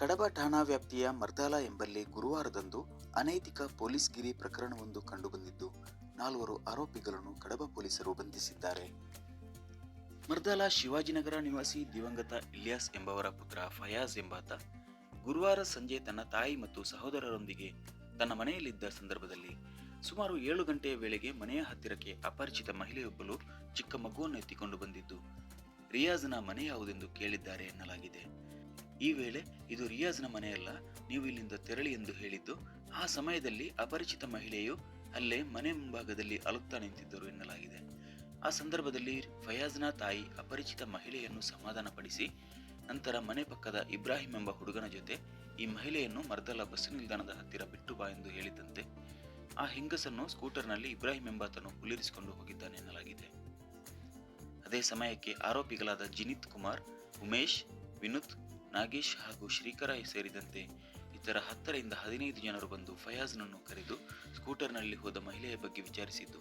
ಕಡಬ ಠಾಣಾ ವ್ಯಾಪ್ತಿಯ ಮರ್ದಾಲ ಎಂಬಲ್ಲಿ ಗುರುವಾರದಂದು ಅನೈತಿಕ ಪೊಲೀಸ್ ಗಿರಿ ಪ್ರಕರಣವೊಂದು ಕಂಡುಬಂದಿದ್ದು, ನಾಲ್ವರು ಆರೋಪಿಗಳನ್ನು ಕಡಬ ಪೊಲೀಸರು ಬಂಧಿಸಿದ್ದಾರೆ. ಮರ್ದಾಲ ಶಿವಾಜಿನಗರ ನಿವಾಸಿ ದಿವಂಗತ ಇಲಿಯಾಸ್ ಎಂಬವರ ಪುತ್ರ ಫಯಾಜ್ ಎಂಬಾತ ಗುರುವಾರ ಸಂಜೆ ತನ್ನ ತಾಯಿ ಮತ್ತು ಸಹೋದರರೊಂದಿಗೆ ತನ್ನ ಮನೆಯಲ್ಲಿದ್ದ ಸಂದರ್ಭದಲ್ಲಿ ಸುಮಾರು ಏಳು ಗಂಟೆಯ ವೇಳೆಗೆ ಮನೆಯ ಹತ್ತಿರಕ್ಕೆ ಅಪರಿಚಿತ ಮಹಿಳೆಯೊಬ್ಬಳು ಚಿಕ್ಕ ಮಗುವನ್ನು ಎತ್ತಿಕೊಂಡು ಬಂದಿದ್ದು, ರಿಯಾಜ್ನ ಮನೆ ಯಾವುದೆಂದು ಕೇಳಿದ್ದಾರೆ ಎನ್ನಲಾಗಿದೆ. ಈ ವೇಳೆ ಇದು ರಿಯಾಜ್ನ ಮನೆಯಲ್ಲ, ನೀವು ಇಲ್ಲಿಂದ ತೆರಳಿ ಎಂದು ಹೇಳಿದ್ದು, ಆ ಸಮಯದಲ್ಲಿ ಅಪರಿಚಿತ ಮಹಿಳೆಯು ಅಲ್ಲೇ ಮನೆ ಮುಂಭಾಗದಲ್ಲಿ ಅಲುತ್ತಾ ನಿಂತಿದ್ದರು ಎನ್ನಲಾಗಿದೆ. ಆ ಸಂದರ್ಭದಲ್ಲಿ ಫಯಾಜ್ನ ತಾಯಿ ಅಪರಿಚಿತ ಮಹಿಳೆಯನ್ನು ಸಮಾಧಾನಪಡಿಸಿ, ನಂತರ ಮನೆ ಪಕ್ಕದ ಇಬ್ರಾಹಿಂ ಎಂಬ ಹುಡುಗನ ಜೊತೆ ಈ ಮಹಿಳೆಯನ್ನು ಮರ್ದಲ ಬಸ್ ನಿಲ್ದಾಣದ ಹತ್ತಿರ ಬಿಟ್ಟು ಬಾ ಎಂದು ಹೇಳಿದಂತೆ, ಆ ಹೆಂಗಸನ್ನು ಸ್ಕೂಟರ್ನಲ್ಲಿ ಇಬ್ರಾಹಿಂ ಎಂಬಾತನು ಹುಲಿರಿಸಿಕೊಂಡು ಹೋಗಿದ್ದಾನೆ ಎನ್ನಲಾಗಿದೆ. ಅದೇ ಸಮಯಕ್ಕೆ ಆರೋಪಿಗಳಾದ ಜಿನಿತ್ ಕುಮಾರ್, ಉಮೇಶ್, ವಿನುತ್ ನಾಗೇಶ್ ಹಾಗೂ ಶ್ರೀಕರ ಸೇರಿದಂತೆ ಇತರ ಹತ್ತರಿಂದ ಹದಿನೈದು ಜನರು ಬಂದು ಫಯಾಜ್ನನ್ನು ಕರೆದು ಸ್ಕೂಟರ್ನಲ್ಲಿ ಹೋದ ಮಹಿಳೆಯ ಬಗ್ಗೆ ವಿಚಾರಿಸಿದ್ದು,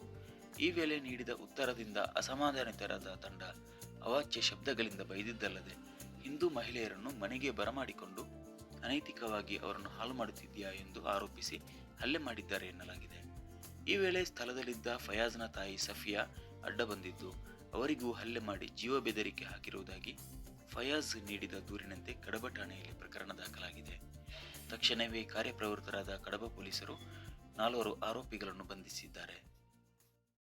ಈ ವೇಳೆ ನೀಡಿದ ಉತ್ತರದಿಂದ ಅಸಮಾಧಾನಿತರಾದ ತಂಡ ಅವಾಚ್ಯ ಶಬ್ದಗಳಿಂದ ಬೈದಿದ್ದಲ್ಲದೆ ಹಿಂದೂ ಮಹಿಳೆಯರನ್ನು ಮನೆಗೆ ಬರಮಾಡಿಕೊಂಡು ಅನೈತಿಕವಾಗಿ ಅವರನ್ನು ಹಾಳು ಮಾಡುತ್ತಿದೆಯಾ ಎಂದು ಆರೋಪಿಸಿ ಹಲ್ಲೆ ಮಾಡಿದ್ದಾರೆ ಎನ್ನಲಾಗಿದೆ. ಈ ವೇಳೆ ಸ್ಥಳದಲ್ಲಿದ್ದ ಫಯಾಜ್ನ ತಾಯಿ ಸಫಿಯಾ ಅಡ್ಡ ಬಂದಿದ್ದು, ಅವರಿಗೂ ಹಲ್ಲೆ ಮಾಡಿ ಜೀವ ಬೆದರಿಕೆ ಹಾಕಿರುವುದಾಗಿ ಫಯಾಜ್ ನೀಡಿದ ದೂರಿನಂತೆ ಕಡಬ ಠಾಣೆಯಲ್ಲಿ ಪ್ರಕರಣ ದಾಖಲಾಗಿದೆ. ತಕ್ಷಣವೇ ಕಾರ್ಯಪ್ರವೃತ್ತರಾದ ಕಡಬ ಪೊಲೀಸರು ನಾಲ್ವರು ಆರೋಪಿಗಳನ್ನು ಬಂಧಿಸಿದ್ದಾರೆ.